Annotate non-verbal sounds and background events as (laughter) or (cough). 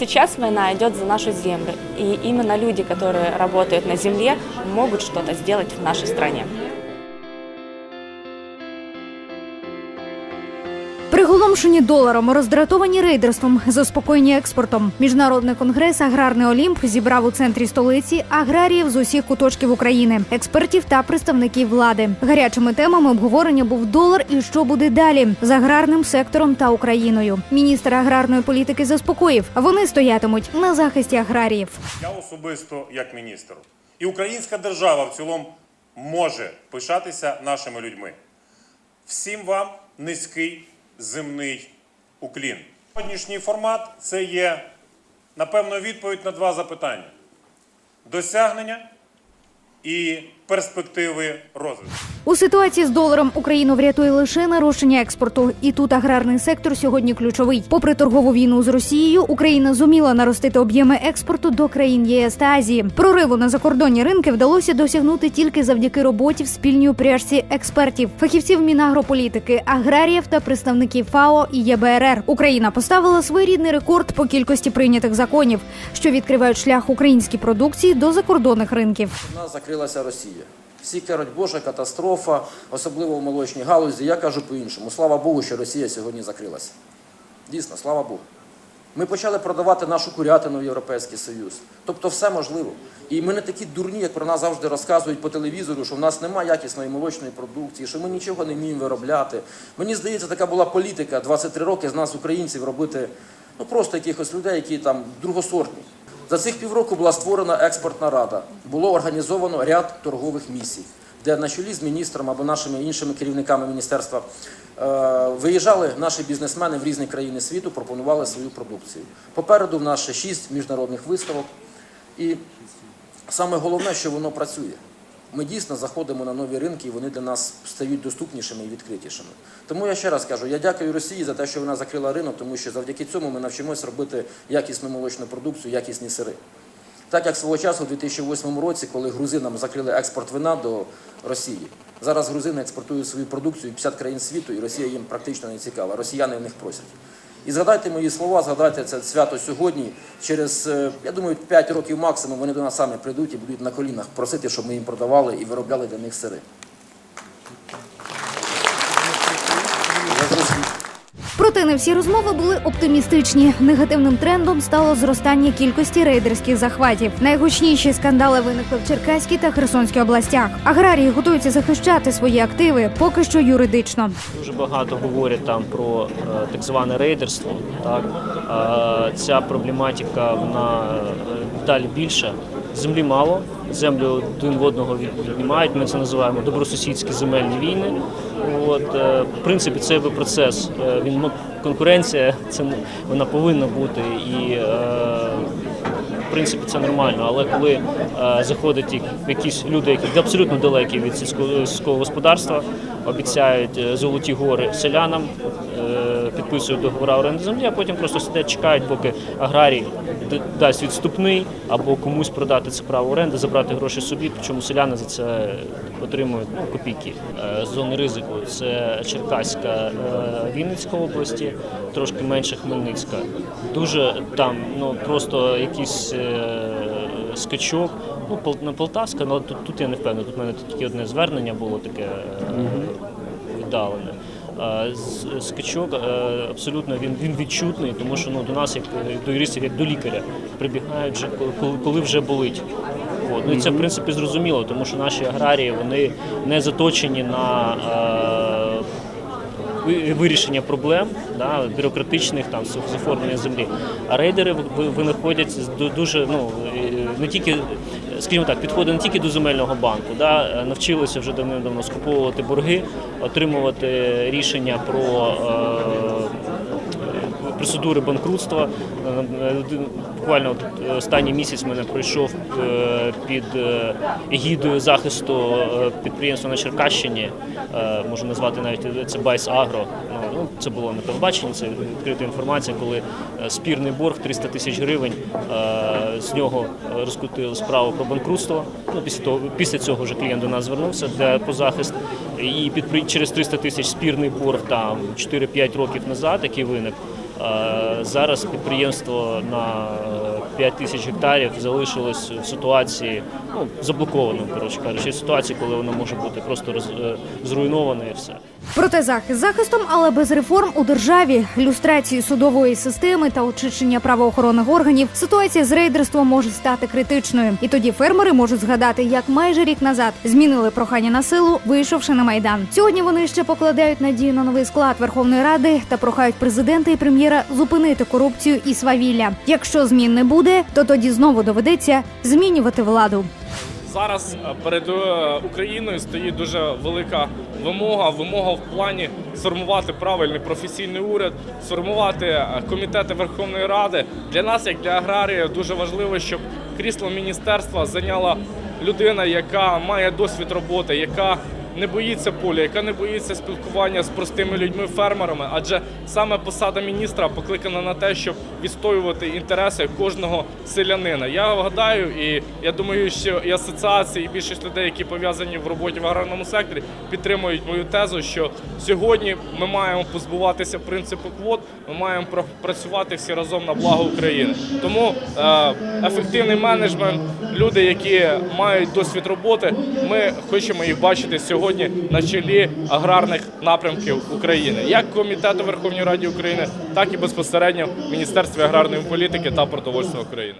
Сейчас война идет за нашу землю, и именно люди, которые работают на земле, могут что-то сделать в нашей стране. Приголомшені доларом, роздратовані рейдерством, заспокоєні експортом. Міжнародний конгрес Аграрний Олімп зібрав у центрі столиці аграріїв з усіх куточків України, експертів та представників влади. Гарячими темами обговорення був долар і що буде далі з аграрним сектором та Україною. Міністр аграрної політики заспокоїв, вони стоятимуть на захисті аграріїв. Я особисто як міністр. І українська держава в цілому може пишатися нашими людьми. Всім вам низький земний уклін. Сьогоднішній формат це є, напевно, відповідь на два запитання: досягнення і перспективи розвитку. У ситуації з доларом Україну врятує лише нарощення експорту, і тут аграрний сектор сьогодні ключовий. Попри торгову війну з Росією, Україна зуміла наростити об'єми експорту до країн ЄС та Азії. Прориву на закордонні ринки вдалося досягнути тільки завдяки роботі в спільній упряжці експертів, фахівців мінагрополітики, аграріїв та представників ФАО і ЄБРР. Україна поставила своєрідний рекорд по кількості прийнятих законів, що відкривають шлях українській продукції до закордонних ринків. У нас закрилася Росія. Всі кажуть, Боже, катастрофа, особливо в молочній галузі. Я кажу по-іншому. Слава Богу, що Росія сьогодні закрилася. Дійсно, слава Богу. Ми почали продавати нашу курятину в Європейський Союз. Тобто все можливо. І ми не такі дурні, як про нас завжди розказують по телевізору, що в нас немає якісної молочної продукції, що ми нічого не вміємо виробляти. Мені здається, така була політика 23 роки з нас, українців, робити ну просто якихось людей, які там другосортні. За цих півроку була створена експортна рада. Було організовано ряд торгових місій, де на чолі з міністром або нашими іншими керівниками міністерства е, виїжджали наші бізнесмени в різні країни світу, пропонували свою продукцію. Попереду в нас ще шість міжнародних виставок. І саме головне, що воно працює. Ми дійсно заходимо на нові ринки, і вони для нас стають доступнішими і відкритішими. Тому я ще раз кажу, я дякую Росії за те, що вона закрила ринок, тому що завдяки цьому ми навчимося робити якісну молочну продукцію, якісні сири. Так як свого часу, у 2008 році, коли грузинам закрили експорт вина до Росії, зараз грузини експортують свою продукцію в 50 країн світу, і Росія їм практично не цікава. Росіяни в них просять. І згадайте мої слова, згадайте це свято сьогодні. Через, е, я думаю, 5 років максимум вони до нас самі прийдуть і будуть на колінах просити, щоб ми їм продавали і виробляли для них сири. Я зрозумів. Проте не всі розмови були оптимістичні. Негативним трендом стало зростання кількості рейдерських захватів. Найгучніші скандали виникли в Черкаській та Херсонській областях. Аграрії готуються захищати свої активи, поки що юридично. Дуже багато говорять там про е, так зване рейдерство. Так ця проблематика вона е, далі більша. Землі мало, землю один в одного віднімають. Ми це називаємо добросусідські земельні війни. От е, в принципі, би процес е, він ну, конкуренція, (laughs) це вона повинна бути і. е, в принципі, це нормально, але коли е, заходять якісь люди, які абсолютно далекі від сільського, господарства, обіцяють золоті гори селянам, підписують договори оренди землі, а потім просто сидять, чекають, поки аграрій дасть відступний або комусь продати це право оренди, забрати гроші собі, причому селяни за це отримують ну, копійки. Е, Зони ризику це Черкаська, е, Вінницька області, трошки менше Хмельницька. Дуже там ну просто якийсь е, скачок. Ну, на Полтавська, але тут, тут я не впевнений. Тут в мене тільки одне звернення було таке е, віддалене. Скачок абсолютно він, він відчутний, тому що ну, до нас, як е, до юристів, як до лікаря, прибігають вже коли, коли вже болить. От. Ну, і це в принципі зрозуміло, тому що наші аграрії вони не заточені на вирішення проблем да, бюрократичних там з оформлення землі. А рейдери ви- ви- винаходять дуже ну не тільки, скажімо так, підходи не тільки до земельного банку, да, е, навчилися вже давним-давно скуповувати борги, отримувати рішення про. Процедури банкрутства Е, буквально е, останній місяць мене пройшов е, під егідою захисту підприємства на Черкащині. Можу назвати навіть це Байс Агро. Ну, ну, це було на телебаченні, це відкрита інформація, коли спірний борг 300 тисяч гривень. З нього розкрутили справу про банкрутство. Ну, після того після цього вже клієнт до нас звернувся для по захист. І підпри... через 300 тисяч спірний борг там 4-5 років назад, який виник. Зараз підприємство на 5 тисяч гектарів залишилось в ситуації ну, заблокованому, коротше кажучи, ситуації, коли воно може бути просто роз- е, зруйноване і все. Проте захист захистом, але без реформ у державі, люстрації судової системи та очищення правоохоронних органів, ситуація з рейдерством може стати критичною. І тоді фермери можуть згадати, як майже рік назад змінили прохання на силу, вийшовши на майдан. Сьогодні вони ще покладають надію на новий склад Верховної Ради та прохають президента і прем'єра зупинити корупцію і свавілля. Якщо змін не буде, то тоді знову доведеться змінювати владу. Зараз е, перед е, Україною стоїть дуже велика вимога. Вимога в плані сформувати правильний професійний уряд, сформувати е, комітети Верховної Ради. Для нас, як для аграріїв, дуже важливо, щоб крісло міністерства зайняла людина, яка має досвід роботи, яка не боїться поля, яка не боїться спілкування з простими людьми, фермерами, адже саме посада міністра покликана на те, щоб відстоювати інтереси кожного селянина. Я гадаю, і я думаю, що і асоціації, і більшість людей, які пов'язані в роботі в аграрному секторі, підтримують мою тезу, що сьогодні ми маємо позбуватися принципу квот, ми маємо працювати всі разом на благо України. Тому е, ефективний менеджмент, люди, які мають досвід роботи, ми хочемо їх бачити сьогодні на чолі аграрних напрямків України, як комітету Верховної Ради України, так і безпосередньо Міністерстві аграрної політики та продовольства України.